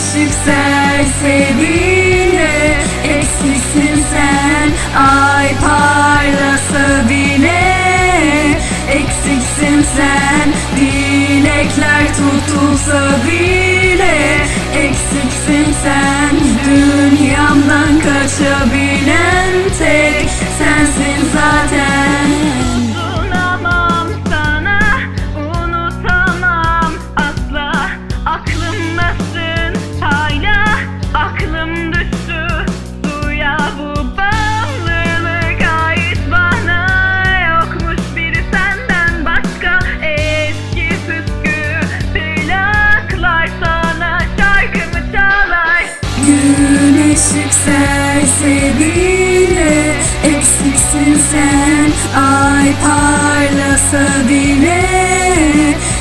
yükselse bile Eksiksin sen. Ay parlasa bile Eksiksin sen. Dilekler tutulsa bile bile Eksiksin sen. Ay parlasa bile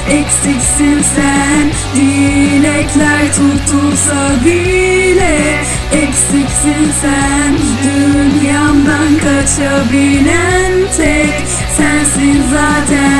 Eksiksin sen. Dilekler tutulsa bile Eksiksin sen. Dünyamdan kaçabilen tek Sensin zaten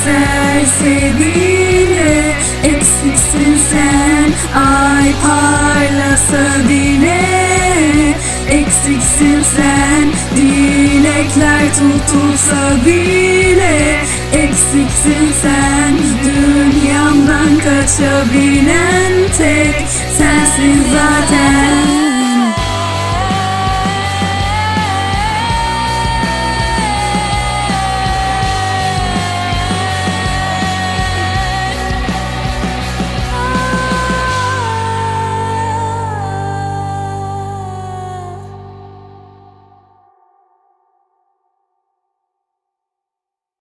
Yükselse bile Eksiksin sen. Ay parlasa bile Eksiksin sen. Dilekler tutulsa bile Eksiksin sen. Dünyamdan kaçabilen tek Sensin